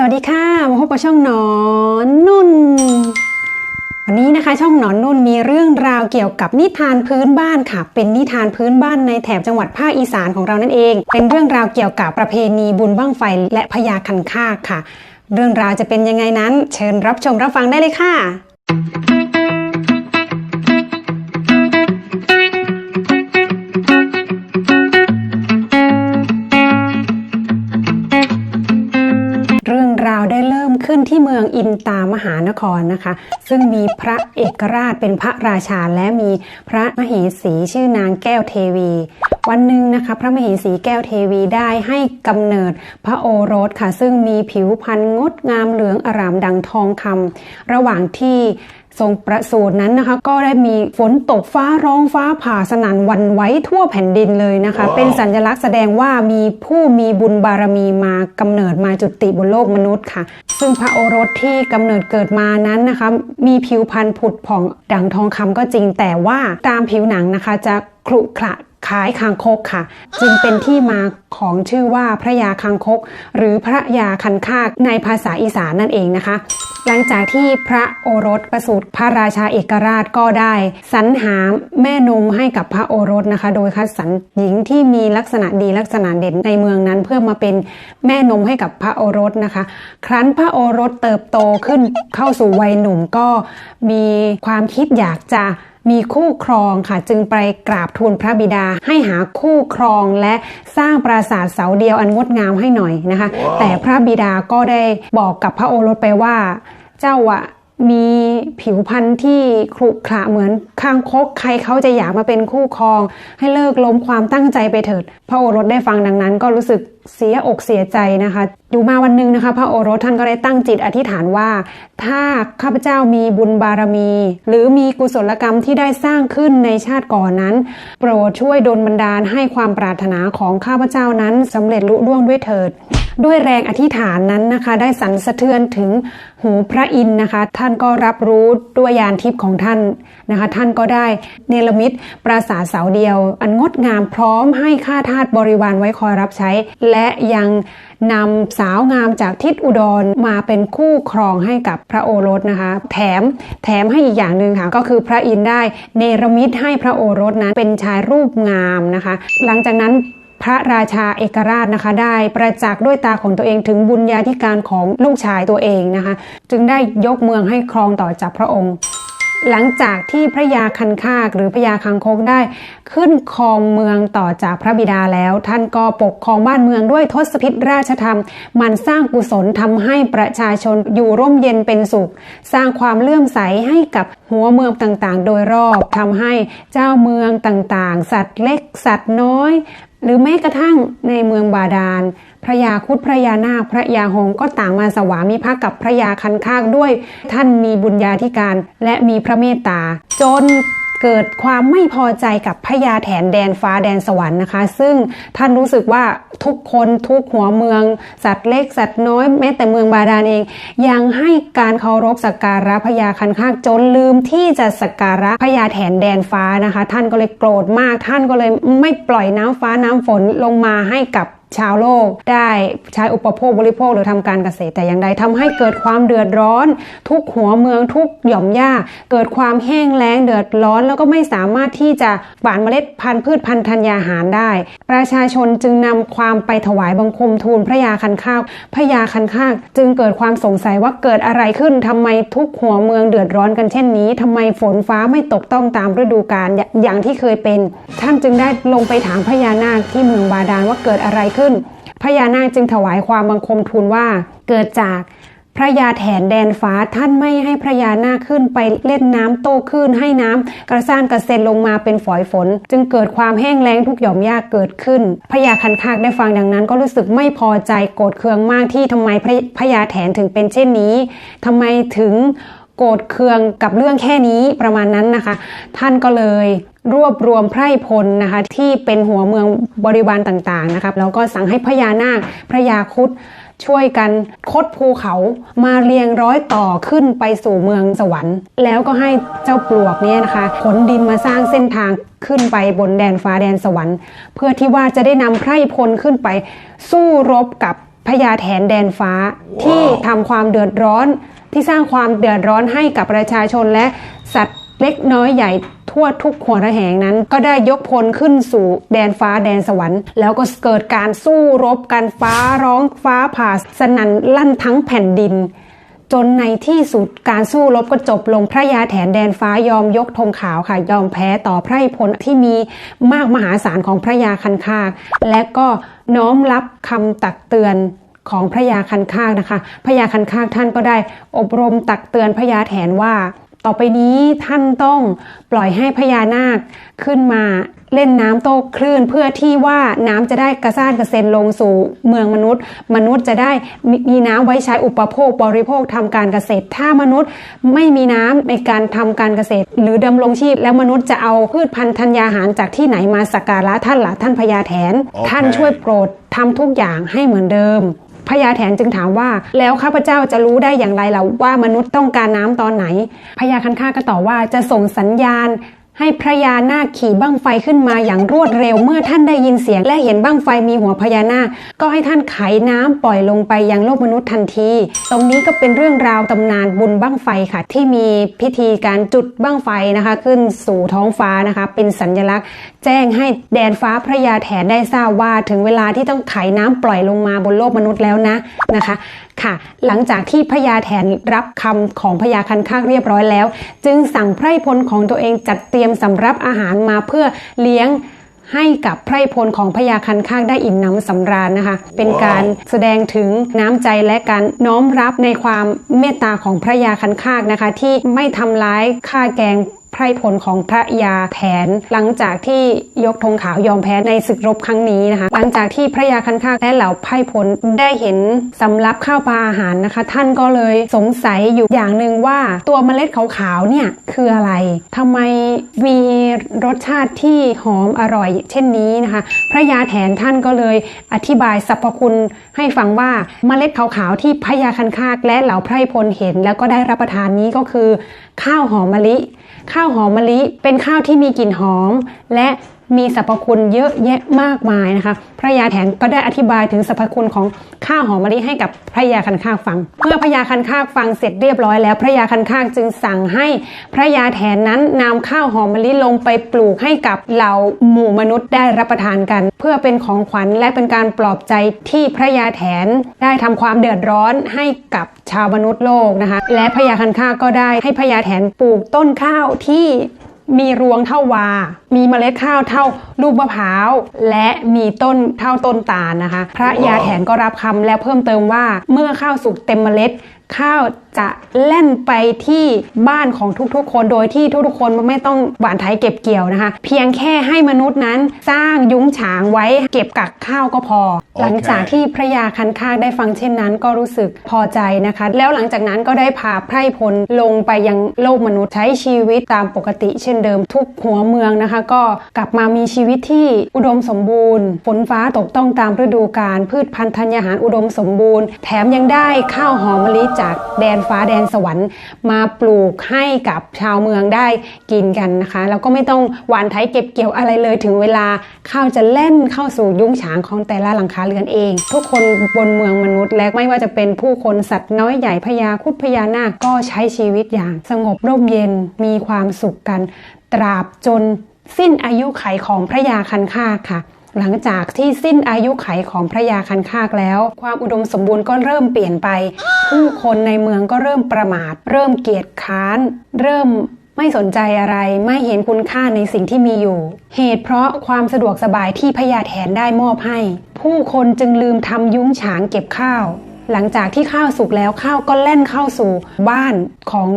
สวัสดีค่ะมาพบกับช่องหนอนนุ่น วันนี้นะคะช่องหนอนนุ่นมีเรื่องราวเกี่ยวกับนิทานพื้นบ้านค่ะ เป็นนิทานพื้นบ้านในแถบจังหวัดภาคอีสานของเรานั่นเอง เป็นเรื่องราวเกี่ยวกับประเพณีบุญบั้งไฟและพญาคันคากค่ะ เรื่องราวจะเป็นยังไงนั้น เชิญรับชมรับฟังได้เลยค่ะ ครนะคะ ซึ่งมีพระเอกราชเป็นพระราชาและมีพระมเหสีชื่อนางแก้วเทวี วันหนึ่งนะคะ พระมเหสีแก้วเทวีได้ให้กำเนิดพระโอรสค่ะ ซึ่งมีผิวพรรณงดงามเหลืองอร่ามดังทองคำระหว่างที่ทรงประสูตินั้นนะคะ ก็ได้มีฝนตกฟ้าร้องฟ้าผ่าสนั่นหวันไหว้ทั่วแผ่นดินเลยนะคะเป็นสัญลักษณ์แสดงว่ามีผู้มีบุญบารมีมากำเนิดมาจุติบนโลกมนุษย์ค่ะ ซึ่งพระโอรสที่กำเนิดเกิดมานั้นนะคะ มีผิวพรรณผุดผ่องดังทองคำก็จริงแต่ว่าตามผิวหนังนะคะจะขรุขระ คล้ายคางคกค่ะ จึงเป็นที่มาของชื่อว่าพระยาคางคก หรือพระยาคันคากในภาษาอีสานนั่นเองนะคะ หลังจากที่พระโอรสประสูติพระราชาเอกราชก็ได้สรรหาแม่นมให้กับพระโอรสนะคะ โดยคัดสรรหญิงที่มีลักษณะดีลักษณะเด่นในเมืองนั้นเพื่อมาเป็นแม่นมให้กับพระโอรสนะคะ ครั้นพระโอรสเติบโตขึ้นเข้าสู่วัยหนุ่มก็มีความคิดอยากจะ มีคู่ครองค่ะ จึงไปกราบทูลพระบิดาให้หาคู่ครองและสร้างปราสาทเสาเดียวอันงดงามให้หน่อยนะคะแต่พระบิดาก็ได้บอกกับพระโอรสไปว่า เจ้าอะมีผิวพรรณที่ขรุขระเหมือนคางคกใครเขาจะอยากมาเป็นคู่ครอง ให้เลิกล้มความตั้งใจไปเถิด พระโอรสได้ฟังดังนั้นก็รู้สึก เสียอกเสียใจนะคะ อยู่มาวันหนึ่งนะคะ พระโอรสท่านก็ได้ตั้งจิตอธิษฐานว่า ถ้าข้าพเจ้ามีบุญบารมี หรือมีกุศลกรรมที่ได้สร้างขึ้นในชาติก่อนนั้น โปรดช่วยดลบันดาลให้ความปรารถนาของข้าพเจ้านั้นสำเร็จลุล่วงด้วยเถิดด้วยแรงอธิษฐานนั้นนะคะ ได้สั่นสะเทือนถึงหูพระอินทร์นะคะ ท่านก็รับรู้ด้วยยานทิพย์ของท่านนะคะ ท่านก็ได้เนรมิตปราสาทเสาเดียว อันงดงามพร้อมให้ข้าทาสบริวารไว้คอยรับใช้และและยังนำสาวงามจากทิศอุดรมาเป็นคู่ครองให้กับพระโอรสนะคะ แถมแถมให้อีกอย่างหนึ่งค่ะก็คือพระอินได้เนรมิตให้พระโอรสนั้นเป็นชายรูปงามนะคะ หลังจากนั้นพระราชาเอกราชนะคะได้ประจักษ์ด้วยตาของตัวเองถึงบุญญาธิการของลูกชายตัวเองนะคะ จึงได้ยกเมืองให้ครองต่อจากพระองค์ หลังจากที่พระยาคันคากหรือพระยาคังคกได้ ขึ้นครองเมืองต่อจากพระบิดาแล้ว ท่านก็ปกครองบ้านเมืองด้วยทศพิธราชธรรม มันสร้างกุศลทำให้ประชาชนอยู่ร่มเย็นเป็นสุข สร้างความเลื่อมใสให้กับหัวเมืองต่างๆ โดยรอบทำให้เจ้าเมืองต่างๆ สัตว์เล็กสัตว์น้อย หรือแม้กระทั่งในเมืองบาดาล พระยาคุดพระยานาคพระยาหงก็ต่างมาสวามิภักดิ์กับพระยาคันคากด้วย ท่านมีบุญญาธิการและมีพระเมตตา จนเกิดความไม่พอใจกับพระยาแถนแดนฟ้าแดนสวรรค์นะคะ ซึ่งท่านรู้สึกว่าทุกคนทุกหัวเมือง สัตว์เล็กสัตว์น้อยแม้แต่เมืองบาดาลเอง ยังให้การเคารพสักการะพระยาคันคากจนลืมที่จะสักการะพระยาแถนแดนฟ้านะคะ ท่านก็เลยโกรธมากท่านก็เลยไม่ปล่อยน้ำฟ้าน้ำฝนลงมาให้กับ ชาวโลกได้ใช้อุปโภคบริโภคหรือทำการเกษตรแต่อย่างใดทำให้เกิดความเดือดร้อน ทุกหัวเมืองทุกหย่อมหญ้า เกิดความแห้งแล้งเดือดร้อน แล้วก็ไม่สามารถที่จะหว่านเมล็ดพันธุ์พืชพันธุ์ธัญญาหารได้ ประชาชนจึงนำความไปถวายบังคมทูลพระยาคันคากพระยาคันคากจึงเกิดความสงสัยว่าเกิดอะไรขึ้นทำไมทุกหัวเมืองเดือดร้อนกันเช่นนี้ทำไมฝนฟ้าไม่ตกต้องตามฤดูกาลอย่าอย่างที่เคยเป็น ท่านจึงได้ลงไปถามพญานาคที่เมืองบาดาลว่าเกิดอะไรขึ้น พญานาคจึงถวายความบังคมทูลว่าเกิดจากพระยาแถนแดนฟ้าท่านไม่ให้พระยานาคขึ้นไปเล่นน้ำโต้คลื่นให้น้ำกระซ่านกระเซ็นลงมาเป็นฝอยฝน จึงเกิดความแห้งแล้งทุกหย่อมหญ้าเกิดขึ้นพญาคันคากได้ฟังดังนั้น ก็รู้สึกไม่พอใจโกรธเคืองมากที่ทำไมพระพญาแถนถึงเป็นเช่นนี้ทำไมถึง โกรธเคืองกับเรื่องแค่นี้ประมาณนั้นนะคะ ท่านก็เลยรวบรวมไพร่พลนะคะที่เป็นหัวเมืองบริวารต่างๆนะครับแล้วก็สั่งให้พญานาคพระยาคุดช่วยกันคดภูเขามาเรียงร้อยต่อขึ้นไปสู่เมืองสวรรค์ แล้วก็ให้เจ้าปลวกเนี่ยนะคะขนดินมาสร้างเส้นทางขึ้นไปบนแดนฟ้าแดนสวรรค์ เพื่อที่ว่าจะได้นำไพร่พลขึ้นไปสู้รบกับพญาแถนแดนฟ้าที่ทำความเดือดร้อน ที่สร้างความเดือดร้อนให้กับประชาชนและสัตว์เล็กน้อยใหญ่ทั่วทุกหัวระแหงนั้น ก็ได้ยกพลขึ้นสู่แดนฟ้าแดนสวรรค์ แล้วก็เกิดการสู้รบกันฟ้าร้องฟ้าผ่าสนั่นลั่นทั้งแผ่นดิน จนในที่สุดการสู้รบก็จบลงพระยาแถนแดนฟ้ายอมยกธงขาวค่ะ ยอมแพ้ต่อไพร่พลที่มีมากมหาศาลของพระยาคันคาก และก็น้อมรับคำตักเตือน ของพระยาคันคากนะคะ พระยาคันคากท่านก็ได้อบรมตักเตือนพระยาแถนว่า ต่อไปนี้ท่านต้องปล่อยให้พญานาคขึ้นมาเล่นน้ำโต้คลื่นเพื่อที่ว่าน้ำจะได้กระซ่านกระเซ็นลงสู่เมืองมนุษย์ มนุษย์จะได้มีน้ำไว้ใช้อุปโภคบริโภคทำการเกษตร ถ้ามนุษย์ไม่มีน้ำในการทำการเกษตร หรือดำรงชีพ แล้วมนุษย์จะเอาพืชพันธุ์ธัญญาหารจากที่ไหนมาสักการะท่านละท่านพญาแถนโอเคท่านช่วยโปรดทำทุกอย่างให้เหมือนเดิม พญาแถนจึงถามว่า แล้วข้าพเจ้าจะรู้ได้อย่างไรล่ะว่ามนุษย์ต้องการน้ำตอนไหนพญาคันคาก็ตอบว่าจะส่งสัญญาณ ให้พระยานาคขี่บั้งไฟขึ้นมาอย่างรวดเร็วเมื่อท่านได้ยินเสียง และเห็นบั้งไฟมีหัวพญานาค ก็ให้ท่านไขน้ำปล่อยลงไปยังโลกมนุษย์ทันที ตรงนี้ก็เป็นเรื่องราวตำนานบุญบั้งไฟค่ะ ที่มีพิธีการจุดบั้งไฟนะคะ ขึ้นสู่ท้องฟ้านะคะ เป็นสัญลักษณ์ แจ้งให้แดนฟ้าพระยาแถนได้ทราบว่าถึงเวลาที่ต้องไขน้ำปล่อยลงมาบนโลกมนุษย์แล้วนะนะคะค่ะ หลังจากที่พญาแถนรับคำของพญาคันคากเรียบร้อยแล้ว จึงสั่งไพร่พลของตัวเองจัดเตรียมสำรับอาหารมาเพื่อเลี้ยงให้กับไพร่พลของพญาคันคากได้อิ่มหน้ำสำราญนะคะ เป็นการแสดงถึงน้ำใจและการน้อมรับในความเมตตาของพระยาคันคากนะคะ ที่ไม่ทำร้ายฆ่าแกล้ง ไพร่พลของพระยาแถนหลังจากที่ยกธงขาวยอมแพ้ในศึกรบครั้งนี้นะคะ หลังจากที่พระยาคันคากและเหล่าไพร่พลได้เห็นสำรับข้าวปลาอาหารนะคะ ท่านก็เลยสงสัยอยู่อย่างหนึ่งว่าตัวเมล็ดขาวๆเนี่ยคืออะไรทำไมมีรสชาติที่หอมอร่อย เช่นนี้นะคะ พระยาแถนท่านก็เลยอธิบายสรรพคุณให้ฟังว่าเมล็ดขาวๆที่พระยาคันคากและเหล่าไพร่พลเห็น แล้วก็ได้รับประทานนี้ก็คือ ข้าวหอมมะลิข้าข้าวหอมมะลิ เป็นข้าวที่มีกลิ่นหอม และ มีสรรพคุณเยอะแยะมากมายนะคะ พระยาแถนก็ได้อธิบายถึงสรรพคุณของข้าวหอมมะลิให้กับพระยาคันคากฟัง เมื่อพระยาคันคากฟังเสร็จเรียบร้อยแล้ว พระยาคันคากจึงสั่งให้พระยาแถนนั้นนำข้าวหอมมะลิลงไปปลูกให้กับเหล่าหมู่มนุษย์ได้รับประทานกัน เพื่อเป็นของขวัญและเป็นการปลอบใจที่พระยาแถนได้ทำความเดือดร้อนให้กับชาวมนุษย์โลกนะคะ และพระยาคันคากก็ได้ให้พระยาแถนปลูกต้นข้าวที่ มีรวงเท่าวา มีเมล็ดข้าวเท่าลูกมะพร้าว และมีต้นเท่าต้นตาลนะคะ พระยาแถนก็รับคำแล้วเพิ่มเติมว่าเมื่อข้าวสุกเต็มเมล็ด ข้าวจะแล่นไปที่บ้านของทุกๆ คนโดยที่ทุกๆ คนไม่ต้องหวานไถเก็บเกี่ยวนะคะ เพียงแค่ให้มนุษย์นั้นสร้างยุ้งฉางไว้เก็บกักข้าวก็พอหลังจากที่พระยาคันคากได้ฟังเช่นนั้น ก็รู้สึกพอใจนะคะ แล้วหลังจากนั้นก็ได้พาไพร่พลลงไปยังโลกมนุษย์ใช้ชีวิตตามปกติเช่นเดิมทุกหัวเมืองนะคะ ก็กลับมามีชีวิตที่อุดมสมบูรณ์ฝนฟ้าตกต้องตามฤดูกาลพืชพันธุ์ธัญญาหารอุดมสมบูรณ์ แถมยังได้ข้าวหอมมะลิจากแดนฟ้าแดนสวรรค์มาปลูกให้กับชาวเมืองได้กินกันนะคะแล้วก็ไม่ต้องหวานไถเก็บเกี่ยวอะไรเลยถึงเวลาข้าวจะแล่นเข้าสู่ยุ้งฉางของแต่ละหลังคาเรือนเอง ทุกคนบนเมืองมนุษย์และไม่ว่าจะเป็นผู้คนสัตว์น้อยใหญ่พญาคุดพญานาคก็ใช้ชีวิตอย่าง สงบร่มเย็นมีความสุขกัน ตราบจนสิ้นอายุไขของพระยาคันคากค่ะ หลังจากที่สิ้นอายุไขของพระยาคันคากแล้ว ความอุดมสมบูรณ์ก็เริ่มเปลี่ยนไป ผู้คนในเมืองก็เริ่มประมาท เริ่มเกียจค้าน เริ่มไม่สนใจอะไรไม่เห็นคุณค่าในสิ่งที่มีอยู่ เหตุเพราะความสะดวกสบายที่พญาแถนได้มอบให้ ผู้คนจึงลืมทำยุ้งฉางเก็บข้าว หลังจากที่ข้าวสุกแล้วข้าวก็แล่นเข้าสู่บ้านของ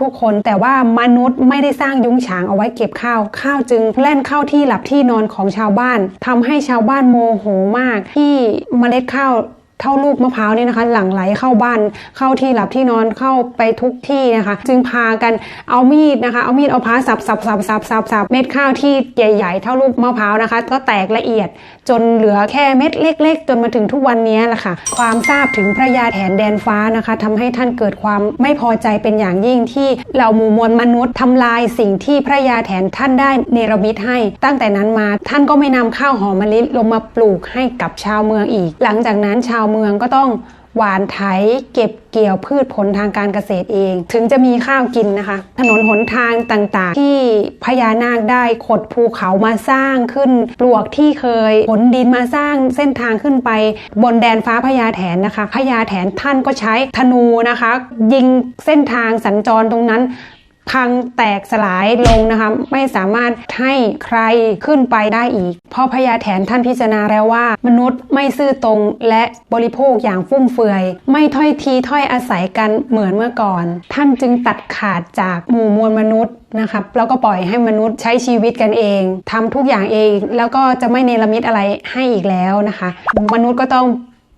ทุกๆคน แต่ว่ามนุษย์ไม่ได้สร้างยุ้งฉางเอาไว้เก็บข้าว ข้าวจึงแล่นเข้าที่หลับที่นอนของชาวบ้านทำให้ชาวบ้านโมโหมากที่เมล็ดข้าว เท่าลูกมะพร้าวเนี่ยนะคะ หลั่งไหลเข้าบ้านเข้าที่หลับที่นอนเข้าไปทุกที่นะคะ จึงพากันเอามีดนะคะ เอามีดเอาพ้าสับสับสับสับสับสับเม็ดข้าวที่ใหญ่ ๆ เท่าลูกมะพร้าวนะคะ ก็แตกละเอียดจนเหลือแค่เม็ดเล็ก ๆ จนมาถึงทุกวันนี้แหละค่ะ ความทราบถึงพระยาแถนแดนฟ้านะคะทำให้ท่านเกิดความไม่พอใจเป็นอย่างยิ่งที่เหล่าหมู่มวลมนุษย์ทำลายสิ่งที่พระยาแถนท่านได้เนรมิตให้ ตั้งแต่นั้นมาท่านก็ไม่นำข้าวหอมมะลิลงมาปลูกให้กับชาวเมืองอีก หลังจากนั้นชาวเมืองก็ต้องหวานไถเก็บเกี่ยวพืชผลทางการเกษตรเอง ถึงจะมีข้าวกินนะคะ ถนนหนทางต่างๆ ที่พญานาคได้ขดภูเขามาสร้างขึ้น ปลวกที่เคยขนดินมาสร้างเส้นทางขึ้นไป บนแดนฟ้าพญาแถนนะคะพญาแถนท่านก็ใช้ธนูนะคะ ยิงเส้นทางสัญจรตรงนั้น พังแตกสลายลงนะคะ ไม่สามารถให้ใครขึ้นไปได้อีก เพราะพญาแถนท่านพิจารณาแล้วว่า มนุษย์ไม่ซื่อตรงและบริโภคอย่างฟุ่มเฟือย ไม่ถ้อยทีถ้อยอาศัยกันเหมือนเมื่อก่อน ท่านจึงตัดขาดจากหมู่มวลมนุษย์นะครับแล้วก็ปล่อยให้มนุษย์ใช้ชีวิตกันเองทำทุกอย่างเอง แล้วก็จะไม่เนรมิตอะไรให้อีกแล้วนะคะ มนุษย์ก็ต้อง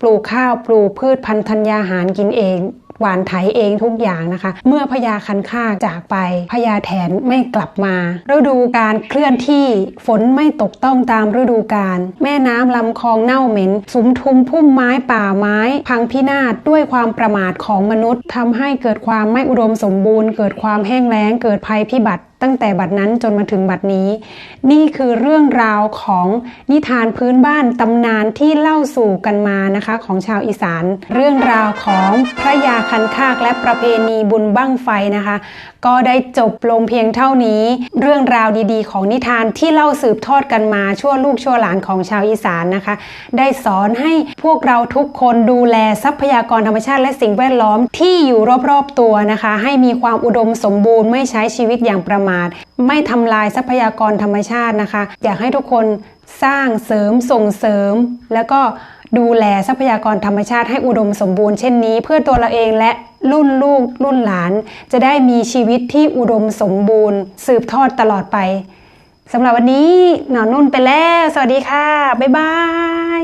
ปลูกข้าวปลูกพืชพันธุ์ธัญญาหารกินเอง หวานไถเองทุกอย่างนะคะ เมื่อพญาคันคากจากไปพญาแถนไม่กลับมาฤดูการเคลื่อนที่ฝนไม่ตกต้องตามฤดูกาลแม่น้ำลำคลองเน่าเหม็นสุมทุมพุ่มไม้ป่าไม้ พังพินาศด้วยความประมาทของมนุษย์ทำให้เกิดความไม่อุดมสมบูรณ์ เกิดความแห้งแล้งเกิดภัยพิบัติตั้งแต่บัดนั้นจนมาถึงบัดนี้ นี่คือเรื่องราวของนิทานพื้นบ้านตำนานที่เล่าสู่กันมานะคะของชาวอีสาน เรื่องราวของพระยาคันคากและประเพณีบุญบั้งไฟนะคะก็ได้จบลงเพียงเท่านี้ เรื่องราวดีๆ ของนิทานที่เล่าสืบทอดกันมาชั่วลูกชั่วหลานของชาวอีสานนะคะ ได้สอนให้พวกเราทุกคนดูแลทรัพยากรธรรมชาติและสิ่งแวดล้อมที่อยู่รอบๆตัวนะคะ ให้มีความอุดมสมบูรณ์ไม่ใช้ชีวิตอย่างประมาท ไม่ทำลายทรัพยากรธรรมชาตินะคะ อยากให้ทุกคนสร้างเสริมส่งเสริมแล้วก็ ดูแลทรัพยากรธรรมชาติให้อุดมสมบูรณ์เช่นนี้ เพื่อตัวเราเองและรุ่นลูกรุ่นหลาน จะได้มีชีวิตที่อุดมสมบูรณ์ สืบทอดตลอดไปสำหรับวันนี้หนอนนุ่นไปแล้ว สวัสดีค่ะ บ๊ายบาย